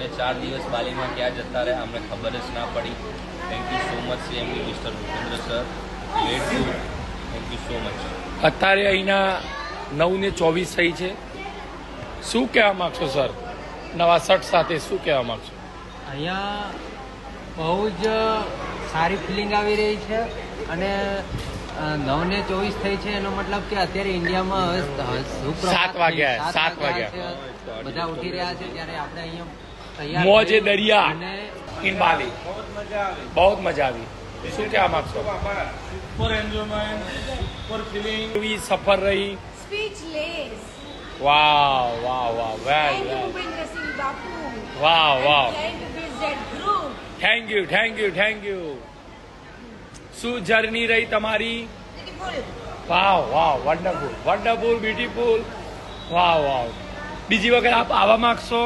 અને ચાર દિવસ બાલીમાં ક્યાં જતા રહ્યા અમને ખબર જ ના પડી. Thank you so much CMD mister Bhupendra sir let to thank you so much અત્યારે અહીંના નવ ને ચોવીસ થઈ છે. શું કહેવા માંગશો સર નવા શર્ટ સાથે શું કહેવા માંગશો? અહીંયા બહુ જ સારી ફિલિંગ આવી રહી છે અને નવ ને ચોવીસ થઈ છે. એનો મતલબ કે અત્યારે ઇન્ડિયામાં સાત વાગ્યા, સાત વાગ્યા. બધા ઉઠી રહ્યા છે. ત્યારે આપણે અહીંયા મોજે થઈ દરિયા અને ઇન બાલી બહુ જ મજા આવી શું કહેવા માંગશો super enjoyment, super feeling. કેવી સફર રહી Speechless. Wow wow wow well Thank you, well Bhupendra Singh Bapu. Wow wow I'm trying to build that group. Thank you thank you thank you શું જર્ની રહી તમારી Beautiful. Wow wow wonderful wonderful beautiful wow wow બીજી વખત આપ આવવા માંગશો